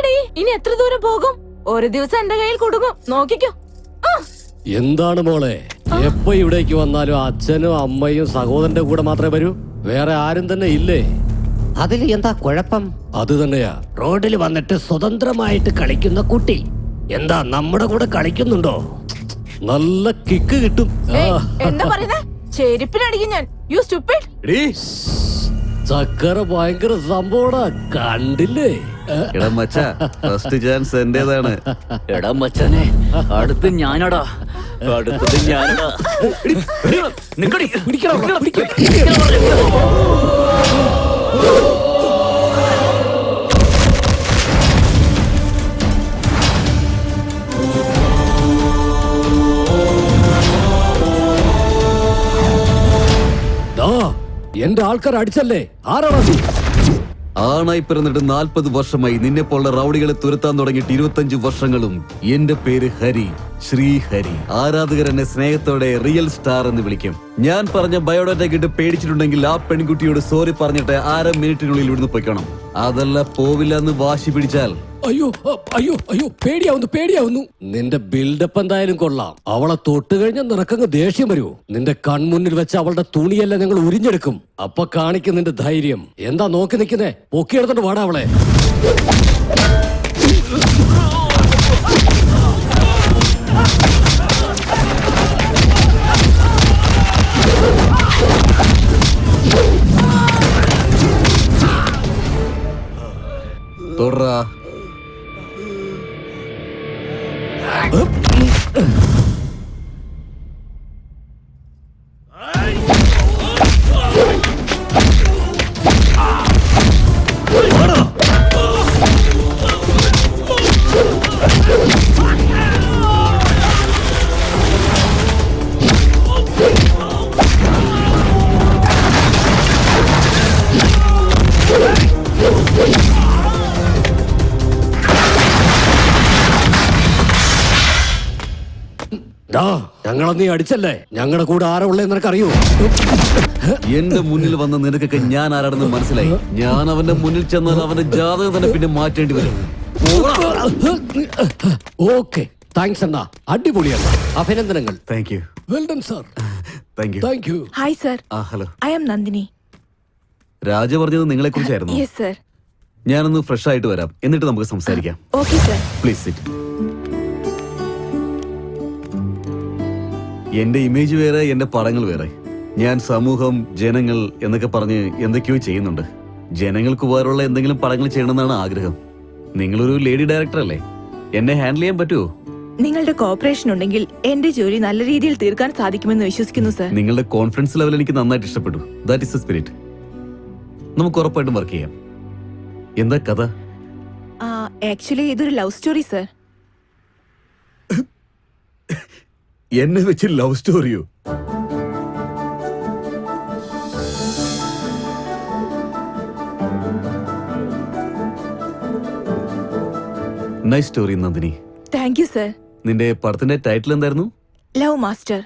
എത്ര ദൂരം പോകും? ഒരു ദിവസം എന്റെ കയ്യിൽ കൊടുക്കും നോക്കിക്കോ. ആ, എന്താണ് മോളെ? എപ്പോ ഇവിടേക്ക് വന്നാലും അച്ഛനും അമ്മയും സഹോദരന്റെ കൂടെ മാത്രമേ വരൂ? വേറെ ആരും തന്നെ ഇല്ലേ? അതിൽ എന്താ കുഴപ്പം? അത് തന്നെയാ. റോഡിൽ വന്നിട്ട് സ്വതന്ത്രമായിട്ട് കളിക്കുന്ന കുട്ടി. എന്താ നമ്മുടെ കൂടെ കളിക്കുന്നുണ്ടോ? നല്ല കിക്ക് കിട്ടും. എന്താ പറയുന്നേ? ചെരുപ്പിനടിക്കും ഞാൻ. യു സ്റ്റുപ്പിഡ് എടീ, ചക്കര ഭയങ്കര സംഭവടാ കണ്ടില്ലേ? എടാ മച്ച ഫസ്റ്റ് ചാൻസ് എന്റേതാണ്. എടാ മച്ചാനെ അടുത്ത് ഞാനടാ അടുത്തത് ഞാനടാ. നിക്കടി. ദാ, എന്റെ ആൾക്കാർ അടിച്ചല്ലേ? ആരാണോ ആണായി പിറന്നിട്ട് നാൽപ്പത് വർഷമായി നിന്നെ പോലുള്ള റൗഡികളെ തുരത്താൻ തുടങ്ങിയിട്ട് ഇരുപത്തഞ്ച് വർഷങ്ങളും എന്റെ പേര് ഹരി ശ്രീഹരി ആരാധകർ എന്നെ സ്നേഹത്തോടെ റിയൽ സ്റ്റാർ എന്ന് വിളിക്കും. ഞാൻ പറഞ്ഞ ബയോഡാറ്റ കിട്ട് പേടിച്ചിട്ടുണ്ടെങ്കിൽ ആ പെൺകുട്ടിയോട് സോറി പറഞ്ഞിട്ട് അര മിനിറ്റിനുള്ളിൽ ഇവിടുന്ന് പൊയ്ക്കണം. അതല്ല പോവില്ല എന്ന് വാശി പിടിച്ചാൽ അയ്യോ അയ്യോ അയ്യോ പേടിയാവുന്നു പേടിയാവുന്നു. നിന്റെ ബിൽഡപ്പ് എന്തായാലും കൊള്ളാം. അവളെ തൊട്ട് കഴിഞ്ഞാൽ നിനക്കങ്ങ് ദേഷ്യം വരുമോ നിന്റെ കൺമുന്നിൽ വെച്ച അവളുടെ തുണിയെല്ലാം ഞങ്ങൾ ഉരിഞ്ഞെടുക്കും. അപ്പൊ കാണിക്കും നിന്റെ ധൈര്യം. എന്താ നോക്കി നിൽക്കുന്നേ? പൊക്കിയെടുത്തോണ്ട് വാടാ അവളെ. തൊടറാ ഡാ ഞങ്ങളെ നീ അടിച്ചല്ലേ? ഞങ്ങളുടെ കൂടെ ആരാ ഉള്ളേ നിനക്കറിയോ? എന്റെ മുന്നിൽ വന്ന നിനക്കൊക്കെ ഞാൻ ആരാണെന്ന് മനസ്സിലായി. ഞാൻ അവന്റെ മുന്നിൽ ചെന്നാൽ അവന്റെ ജാതകം തന്നെ പിന്നെ മാറ്റേണ്ടി വരും. ഓക്കെ. താങ്ക്സ് അണ്ണാ. അടിപൊളിയാണ് അഭിനന്ദനങ്ങൾ. Thank you well done sir thank you thank you hi sir ah hello I am Nandini Raja പറഞ്ഞത് നിങ്ങളെ കുറിച്ചായിരുന്നു യെസ് സർ ഞാനൊന്ന് ഫ്രഷ് ആയിട്ട് വരാം. എന്നിട്ട് നമുക്ക് സംസാരിക്കാം. ഓക്കെ സർ പ്ലീസ് സിറ്റ് എന്റെ ഇമേജ് വേറെ എന്റെ പടങ്ങൾ വേറെ. ഞാൻ സമൂഹം ജനങ്ങൾ എന്നൊക്കെ പറഞ്ഞ് എന്തൊക്കെയോ ചെയ്യുന്നുണ്ട്. ജനങ്ങൾക്ക് ഉപകാരമുള്ള എന്തെങ്കിലും പടങ്ങൾ ചെയ്യണമെന്നാണ് ആഗ്രഹം. നിങ്ങളൊരു ലേഡി ഡയറക്ടർ അല്ലേ? എന്നെ ഹാൻഡിൽ ചെയ്യാൻ പറ്റുമോ നിങ്ങളുടെ കോപ്പറേഷൻ ഉണ്ടെങ്കിൽ എന്റെ ജോലി നല്ല രീതിയിൽ തീർക്കാൻ സാധിക്കുമെന്ന് വിശ്വസിക്കുന്നു സർ നിങ്ങളുടെ കോൺഫിഡൻസ് ലെവൽ എനിക്ക് നന്നായിട്ട് ഇഷ്ടപ്പെട്ടു. ദാറ്റ് ഇസ് എ സ്പിരിറ്റ് നമുക്ക് ഉറപ്പായിട്ടും വർക്ക് ചെയ്യാം. എന്താ കഥ? ആക്ച്വലി ഇതൊരു ലവ് സ്റ്റോറി സർ എന്നെ വെച്ച് love സ്റ്റോറിയോ nice story Nandini thank you sir നിന്റെ പടത്തിന്റെ ടൈറ്റിൽ എന്തായിരുന്നു? ലവ് മാസ്റ്റർ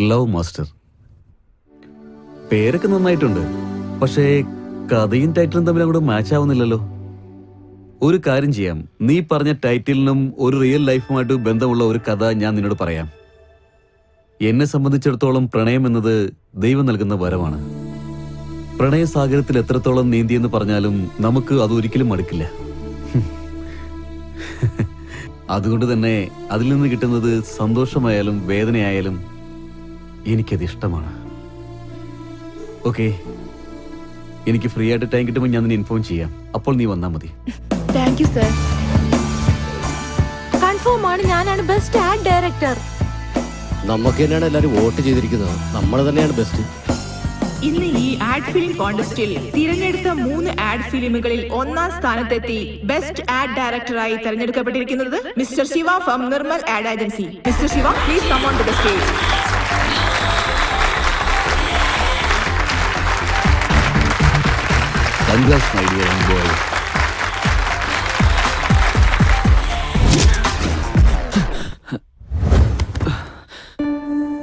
ലവ് മാസ്റ്റർ പേരൊക്കെ നന്നായിട്ടുണ്ട്. പക്ഷേ കഥയും ടൈറ്റിലും തമ്മിൽ അങ്ങോട്ട് മാച്ച് ആവുന്നില്ലല്ലോ. ഒരു കാര്യം ചെയ്യാം. നീ പറഞ്ഞ ടൈറ്റിലിനും ഒരു റിയൽ ലൈഫുമായിട്ട് ബന്ധമുള്ള ഒരു കഥ ഞാൻ നിന്നോട് പറയാം. എന്നെ സംബന്ധിച്ചിടത്തോളം പ്രണയം എന്നത് ദൈവം നൽകുന്ന വരമാണ്. പ്രണയസാഗരത്തിൽ എത്രത്തോളം നീന്തിയെന്ന് പറഞ്ഞാലും നമുക്ക് അത് ഒരിക്കലും മടുക്കില്ല. അതുകൊണ്ട് തന്നെ അതിൽ നിന്ന് കിട്ടുന്നത് സന്തോഷമായാലും വേദനയായാലും എനിക്കത് ഇഷ്ടമാണ്. ഓക്കെ. എനിക്ക് ഫ്രീ ആയിട്ട് ടൈം കിട്ടുമ്പോൾ ഞാൻ നിന്നെ ഇൻഫോം ചെയ്യാം. അപ്പോൾ നീ വന്നാൽ മതി. താങ്ക് യു സർ കൺഫേം ആണ് ഞാനാണ് ബെസ്റ്റ് ആഡ് ഡയറക്ടർ നമുക്ക് തന്നെയാണ് എല്ലാവരും വോട്ട് ചെയ്തിരിക്കുന്നത്. നമ്മൾ തന്നെയാണ് ബെസ്റ്റ് ഇന്ന് ഈ ആഡ് ഫിലിം കോൺടെസ്റ്റിൽ തിരഞ്ഞെടുത്ത മൂന്ന് ആഡ് ഫിലിമുകളിൽ ഒന്നാം സ്ഥാനത്തെത്തി ബെസ്റ്റ് ആഡ് ഡയറക്ടറായി തിരഞ്ഞെടുക്കപ്പെട്ടിരിക്കുന്നത് mister Shiva from Nirmal ad agency mister Shiva please come on to the stage congrats my dear boy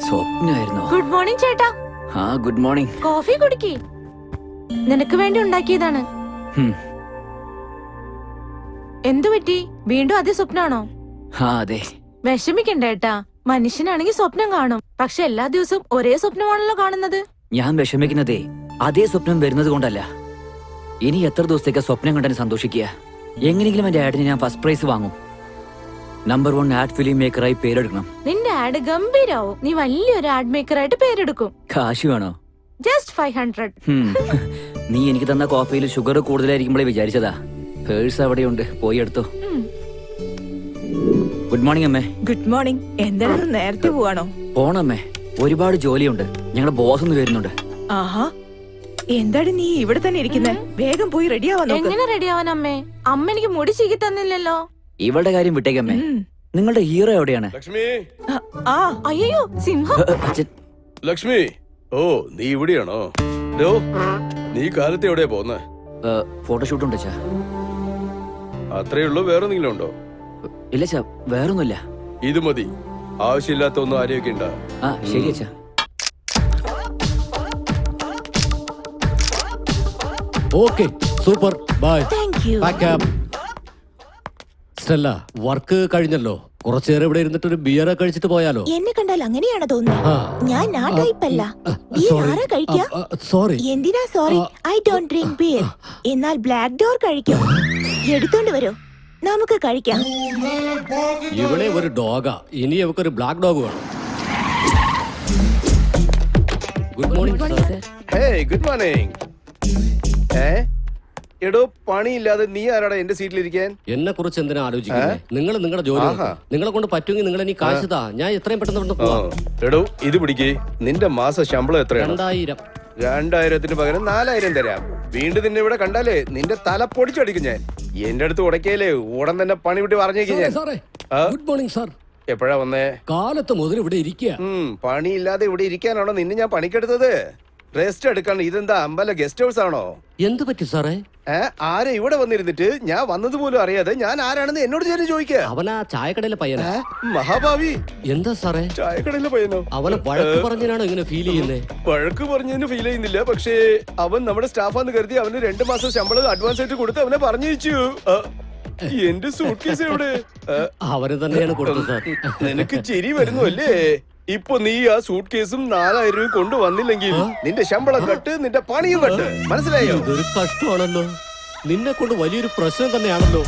സ്വപ്നായിരുന്നോ good morning ചേട്ടാ. ആ ഗുഡ് മോർണിംഗ് കോഫി കുടിക്കി. നിനക്ക് വേണ്ടി ഉണ്ടാക്കിയതാണ്. എന്തു പറ്റി? വീണ്ടും അതേ സ്വപ്നാണോ ആ അതെ. വിഷമിക്കണ്ട ഏട്ടാ. മനുഷ്യനാണെങ്കിൽ സ്വപ്നം കാണും. പക്ഷെ എല്ലാ ദിവസവും ഒരേ സ്വപ്നമാണല്ലോ കാണുന്നത്. ഞാൻ വിഷമിക്കുന്നതേ അതേ സ്വപ്നം വരുന്നത് കൊണ്ടല്ല. ഇനി എത്ര ദിവസത്തേക്ക് സ്വപ്നം കണ്ടെന്ന് സന്തോഷിക്കുക? എങ്ങനെയെങ്കിലും എന്റെ ആഡിന് ഞാൻ ഫസ്റ്റ് പ്രൈസ് വാങ്ങും. നമ്പർ വൺ ആഡ് ഫിലിം മേക്കറായി പേരെടുക്കണം. നിന്റെ ആഡ് ഗംഭീരാവും. നീ വലിയൊരു ആഡ് മേക്കറായിട്ട് പേരെടുക്കും. കാശ് വേണോ? Just five hundred. നീ എനിക്ക് തന്ന കോഫിയിൽ ഷുഗർ കൂടുതലായിരിക്കുമ്പോഴേ വിചാരിച്ചതാ. പേഴ്സ് അവിടെയുണ്ട്. പോയി എടുത്തോ. ഗുഡ് മോർണിംഗ് അമ്മേ. ഗുഡ് മോർണിംഗ് എന്താണ് നേരത്തെ പോവാണോ? പോണമ്മേ ഒരുപാട് ജോലിയുണ്ട്. ഞങ്ങളുടെ ബോസ് ഒന്ന് വരുന്നുണ്ട്. ആഹാ. എന്താണ് നീ ഇവിടെ തന്നെ ഇരിക്കുന്നത് വേഗം പോയി റെഡി ആവാൻ നോക്ക്. എങ്ങനെ റെഡി ആവാൻ അമ്മേ? അമ്മ എനിക്ക് മുടി ചീക്കി തന്നില്ലല്ലോ. ഇവളുടെ കാര്യം വിട്ടേക്കമ്മേ ഉം. നിങ്ങളുടെ ഹീറോ എവിടെയാണ്? ലക്ഷ്മി. ആ, ആ. അയ്യോ സിംഹം. ഏ, അച്ഛൻ. ലക്ഷ്മി. ഓ നീ ഇവിടെയാണോ? ഡോ നീ കാലത്ത് എവിടെയാ പോന്നെ? ഏ, ഫോട്ടോഷൂട്ട് ഉണ്ട് അച്ഛാ. അത്രേ ഉള്ളൂ വേറെ എന്തെങ്കിലും ഉണ്ടോ? ഇല്ല അച്ഛാ വേറൊന്നുമില്ല. ഇത് മതി. ആവശ്യമില്ലാത്ത ഒന്നും ആരെയൊക്കെ ഉണ്ടാ? ആ ശരി അച്ഛാ. Okay super bye. Thank you Stella work കഴിഞ്ഞല്ലോ. കുറച്ചേരം ഇവിടെ ഇരുന്നിട്ട് ഒരു ബിയർ കഴിച്ചിട്ട് പോയാലോ? എന്നെ കണ്ടാൽ അങ്ങനെയാണ് തോന്നുന്നത്? ഞാൻ ആ ബിയർ ആരാ കഴിക്കുക സോറി എന്തിനാ sorry I don't drink beer എന്നാൽ ബ്ലാക്ക് ഡോർ കഴിക്കും. എടുത്തോണ്ട് വരൂ. നമുക്ക് കഴിക്കാം. ഇവിടെ ഒരു ഡോഗാ ഇനി അവക്കൊരു ബ്ലാക്ക് ഡോഗ് വേണം. ഗുഡ് മോർണിംഗ് ഗുഡ് മോർണിംഗ് ഏ? എടോ പണിയില്ലാതെ നീ ആരാടാ എന്റെ സീറ്റിലിരിക്കാൻ? എന്നെ കുറിച്ച് എന്തിനാ ആലോചിക്കുന്നത് നിങ്ങൾ നിങ്ങളുടെ ജോലി നോക്ക്. നിങ്ങളെ കൊണ്ട് പറ്റുമെങ്കിൽ നിങ്ങൾ ഇനി കാശ് താ. ഞാൻ എത്രയും പെട്ടെന്ന് ഇവിടുന്ന് ആ, പോവാം എടോ ഇത് പിടിക്കേ. നിന്റെ മാസ ശമ്പളം എത്രയാണ്? രണ്ടായിരം. രണ്ടായിരത്തിന് പകരം നാലായിരം തരാം. വീണ്ടും നിന്നെ ഇവിടെ കണ്ടാലേ നിന്റെ തല പൊടിച്ചടിക്കും ഞാൻ. എന്റെ അടുത്ത് ഉടക്കേലേ ഉടൻ തന്നെ പണി വിട്ട് പറഞ്ഞേക്കും ഞാൻ. സാറേ ആ? ഗുഡ് മോർണിംഗ് സാർ എപ്പോഴാ വന്നേ? കാലത്ത് മുതൽ ഇവിടെ ഇരിക്കുക ഉം, പണിയില്ലാതെ ഇവിടെ ഇരിക്കാനാണോ നിന്നെ ഞാൻ പണിക്കെടുത്തത്? റെസ്റ്റ് എടുക്കാൻ ഇതെന്താ അമ്പല ഗസ്റ്റ് ഹൗസ് ആണോ? എന്ത് പറ്റി സാറേ? ഏ ആരെ ഇവിടെ വന്നിരുന്നിട്ട്? ഞാൻ വന്നത് പോലും അറിയാതെ ഞാൻ ആരാണെന്ന് എന്നോട് ചേർന്ന് ചോദിക്കുക അവനാ ചായക്കടയിലെ പയ്യനാ. മഹാഭാവി. എന്താ സാറേ? ചായക്കടയിലെ പയ്യനോ? അവനെ വഴക്ക് പറഞ്ഞതിനാണോ ഇങ്ങനെ ഫീൽ ചെയ്യുന്നേ? വഴക്ക് പറഞ്ഞതിന് ഫീൽ ചെയ്യുന്നില്ല. പക്ഷേ അവൻ നമ്മുടെ സ്റ്റാഫാന്ന് കരുതി അവന് രണ്ടു മാസം ശമ്പളം അഡ്വാൻസ് ആയിട്ട് കൊടുത്ത് അവനെ പറഞ്ഞു വെച്ചു എന്റെ സൂട്ട് കേസ് എവിടെ അവന് തന്നെയാണ് കൊടുത്തത് നിനക്ക് ചിരി വരുന്നു അല്ലേ? ഇപ്പൊ നീ ആ സൂട്ട് കേസും നാലായിരം രൂപ കൊണ്ടുവന്നില്ലെങ്കിൽ നിന്റെ ശമ്പളം കട്ട് നിന്റെ പണിയും കട്ട്. മനസ്സിലായോ? ഇതൊരു കഷ്ടമാണല്ലോ. നിന്നെ കൊണ്ട് വലിയൊരു പ്രശ്നം തന്നെയാണല്ലോ.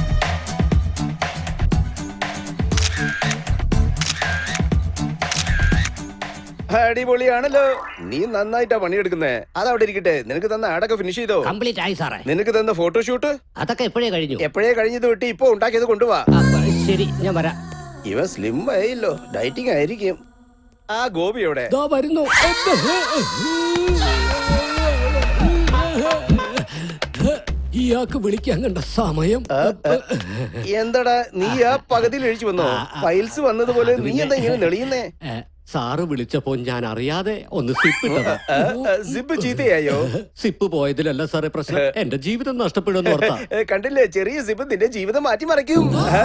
അടിപൊളിയാണല്ലോ. നീ നന്നായിട്ടാ പണിയെടുക്കുന്നേ. അതവിടെ ഇരിക്കട്ടെ. നിനക്ക് തന്ന ആടൊക്കെ ഫിനിഷ് ചെയ്തോ? കംപ്ലീറ്റ് ആയി സാറേ. നിനക്ക് തന്ന ഫോട്ടോഷൂട്ട് അതൊക്കെ എപ്പോഴേ കഴിഞ്ഞു? എപ്പോഴേ കഴിഞ്ഞത് വിട്ട് ഇപ്പൊ ഉണ്ടാക്കിയത് കൊണ്ടുപോവാ ശരി ഞാൻ വരാം. ഇവ സ്ലിം ആയില്ലോ. ഡയറ്റിംഗ് ആയിരിക്കും. ആ ഗോപി എവിടെ? ദാ വരുന്നു. ഇയാൾക്ക് വിളിക്കാൻ കണ്ട സമയം. എന്താടാ നീ ആ പകുതിയിൽ എഴിച്ചു വന്നോ? ഫൈൽസ് വന്നതുപോലെ നീ എന്താ ഇങ്ങനെ നെളിയുന്നേ? സാറ് വിളിച്ചപ്പോ ഞാൻ അറിയാതെ ഒന്ന് സിപ്പ് ഇട്ടതാ സിപ്പ് ചീത്തയായോ? സിപ്പ് പോയതിലല്ല സാറേ പ്രശ്നം. എന്റെ ജീവിതം നഷ്ടപ്പെടുമെന്ന് ഓർത്താ. ഏ, കണ്ടില്ലേ? ചെറിയ സിപ്പ് നിന്റെ ജീവിതം മാറ്റിമറിക്കും. ആ.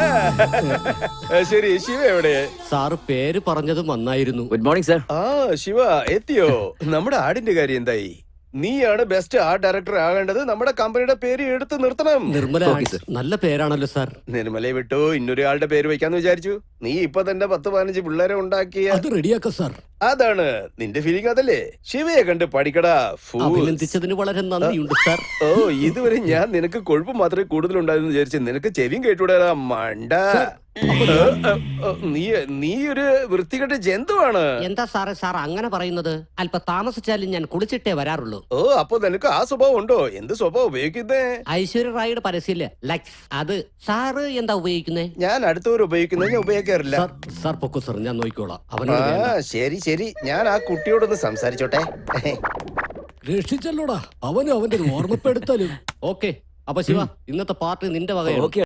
ശരി ശിവ എവിടെ? സാറ് പേര് പറഞ്ഞത് നന്നായിരുന്നു. ഗുഡ് മോർണിംഗ് സർ ആ ശിവ എത്തിയോ? നമ്മുടെ ആടിന്റെ കാര്യം എന്തായി? നീയാണ് ബെസ്റ്റ് ആർട്ട് ഡയറക്ടർ ആകേണ്ടത്. നമ്മുടെ കമ്പനിയുടെ പേര് എടുത്ത് നിർത്തണം. നിർമ്മല നല്ല പേരാണല്ലോ സാർ നിർമ്മലയെ വിട്ടു ഇന്നൊരാളുടെ പേര് വെക്കാന്ന് വിചാരിച്ചു. നീ ഇപ്പൊ തന്നെ പത്ത് പതിനഞ്ച് പിള്ളേരെ ഉണ്ടാക്കിയ അത് റെഡിയാക്ക സാർ അതാണ് നിന്റെ ഫീലിംഗ് അതല്ലേ? ശിവയെ കണ്ട് പഠിക്കടാ. അഭിനന്ദിച്ചതിന് വളരെ നന്ദിയുണ്ട് സാർ ഓ ഇതുവരെ ഞാൻ നിനക്ക് കൊഴുപ്പ് മാത്രമേ കൂടുതലുണ്ടായിരുന്നു വിചാരിച്ചു നിനക്ക് ചെവിയും കേട്ടൂടാ മണ്ട. നീ നീ ഒരു വൃത്തികെട്ട ജന്തുവാണ്. എന്താ സാറേ സാർ അങ്ങനെ പറയുന്നത്? അല്പ താമസിച്ചാലും ഞാൻ കുളിച്ചിട്ടേ വരാറുള്ളൂ. ഓ അപ്പൊ നിനക്ക് ആ സ്വഭാവം ഉണ്ടോ? എന്ത് സ്വഭാവം ഉപയോഗിക്കുന്നേ? ഐശ്വര്യ റായിയുടെ പരസ്യമില്ലേ? ലക്സ് അത് സാറ് എന്താ ഉപയോഗിക്കുന്നേ? ഞാൻ അടുത്തവർ ഉപയോഗിക്കുന്നത് ഞാൻ ഉപയോഗിക്കാറില്ല. സാർ പൊക്കു സാർ ഞാൻ നോക്കിക്കോളാം. ആ വേണ്ട. ശരി ശരി. ഞാൻ ആ കുട്ടിയോടൊന്ന് സംസാരിച്ചോട്ടെ. രക്ഷിച്ചല്ലോടാ. അവനും അവന്റെ ഓർമ്മപ്പെടുത്തലും ഓക്കെ അപ്പൊ ശിവ ഇന്നത്തെ പാർട്ടി നിന്റെ വകയാണ് ഓക്കെ